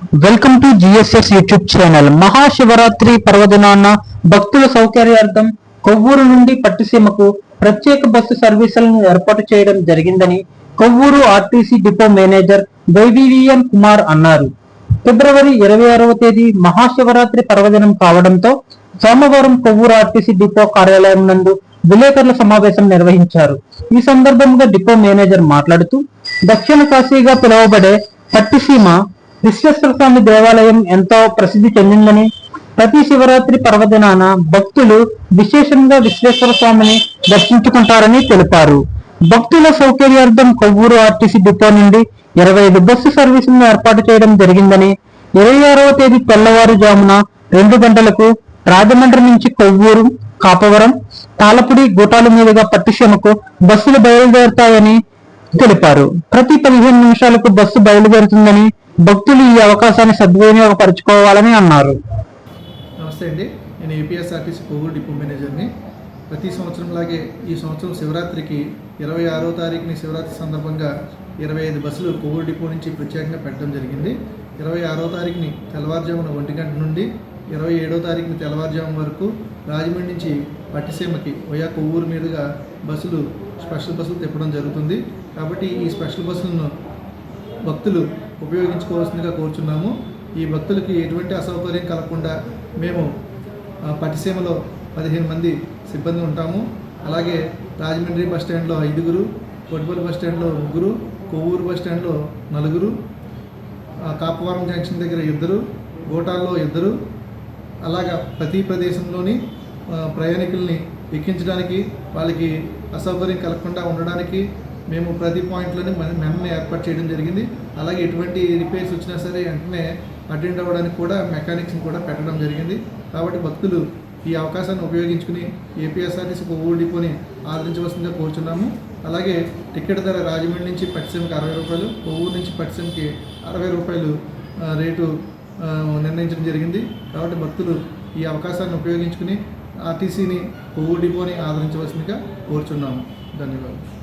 Welcome to GSS YouTube channel Mahashivratri పర్వదినాన భక్తుల సౌకర్యార్థం కొవ్వూరు నుండి పట్టిసీమకు ప్రత్యేక బస్సు సర్వీసులను ఏర్పాటు చేయడం జరిగిందని Kovvur RTC depot manager YVVN Kumar అన్నారు. ఫిబ్రవరి ఇరవై ఆరవ తేదీ మహాశివరాత్రి పర్వదినం కావడంతో సోమవారం కొవ్వూరు ఆర్టీసీ డిపో కార్యాలయం నందు విలేకరుల సమావేశం నిర్వహించారు. ఈ సందర్భంగా డిపో మేనేజర్ మాట్లాడుతూ దక్షిణ కాశీగా పిలువబడే పట్టిసీమ విశ్వేశ్వర స్వామి దేవాలయం ఎంతో ప్రసిద్ధి చెందిందని ప్రతి శివరాత్రి పర్వదినాన భక్తులు విశేషంగా విశ్వేశ్వర స్వామిని దర్శించుకుంటారని తెలిపారు. భక్తుల సౌకర్యార్థం కొవ్వూరు ఆర్టీసీ డిపో నుండి ఇరవై ఐదు బస్సు సర్వీసులను ఏర్పాటు చేయడం జరిగిందని ఇరవై ఆరవ తేదీ తెల్లవారుజామున రెండు గంటలకు రాజమండ్రి నుంచి కొవ్వూరు కాపవరం తాలపుడి గూటాల మీదుగా పట్టిసీమకు బస్సులు బయలుదేరుతాయని తెలిపారు. ప్రతి పదిహేను నిమిషాలకు బస్సు బయలుదేరుతుందని భక్తులు ఈ అవకాశాన్ని సద్వినియోగపరచుకోవాలని అన్నారు. నమస్తే అండి. నేను ఏపీఎస్ఆర్టీసీ కోవూరు డిపో మేనేజర్ని. ప్రతి సంవత్సరం లాగే ఈ సంవత్సరం శివరాత్రికి ఇరవై ఆరో తారీఖుని శివరాత్రి సందర్భంగా ఇరవై ఐదు బస్సులు కోవూరు డిపో నుంచి ప్రత్యేకంగా పెట్టడం జరిగింది. ఇరవై ఆరో తారీఖుని తెల్లవారుజామున ఒంటి గంట నుండి ఇరవై ఏడో తారీఖున తెల్లవారుజాము వరకు రాజమండ్రి నుంచి పట్టిసీమకి వయా కొవ్వూరు మీదుగా బస్సులు స్పెషల్ బస్సులు తిప్పడం జరుగుతుంది. కాబట్టి ఈ స్పెషల్ బస్సులను భక్తులు ఉపయోగించుకోవాల్సిందిగా కోరుచున్నాము. ఈ భక్తులకి ఎటువంటి అసౌకర్యం కలగకుండా మేము పట్టిసీమలో పదిహేను మంది సిబ్బంది ఉంటాము. అలాగే రాజమండ్రి బస్ స్టాండ్లో ఐదుగురు కొట్టుపల్లి బస్ స్టాండ్లో ముగ్గురు కొవ్వూరు బస్ స్టాండ్లో నలుగురు కాపవరం జంక్షన్ దగ్గర ఇద్దరు గోటాల్లో ఇద్దరు అలాగా ప్రతి ప్రదేశంలోని ప్రయాణికుల్ని ఎక్కించడానికి వాళ్ళకి అసౌకర్యం కలగకుండా ఉండడానికి మేము ప్రతి పాయింట్లోని మన మెమ్ని ఏర్పాటు చేయడం జరిగింది. అలాగే ఎటువంటి రిపేర్స్ వచ్చినా సరే వెంటనే అటెండ్ అవ్వడానికి కూడా మెకానిక్స్ని కూడా పెట్టడం జరిగింది. కాబట్టి భక్తులు ఈ అవకాశాన్ని ఉపయోగించుకుని ఏపీఎస్ఆర్టీసీ కొవ్వూరు డిపోని ఆదరించవలసిందిగా కోరుచున్నాము. అలాగే టికెట్ ధర రాజమండ్రి నుంచి పట్టిసీమకి అరవై రూపాయలు కొవ్వూరు నుంచి పట్టిసీమకి అరవై రూపాయలు రేటు నిర్ణయించడం జరిగింది. కాబట్టి భక్తులు ఈ అవకాశాన్ని ఉపయోగించుకుని ఆర్టీసీని కొవ్వూరు డిపోని ఆదరించవలసిందిగా కోరుచున్నాము. ధన్యవాదాలు.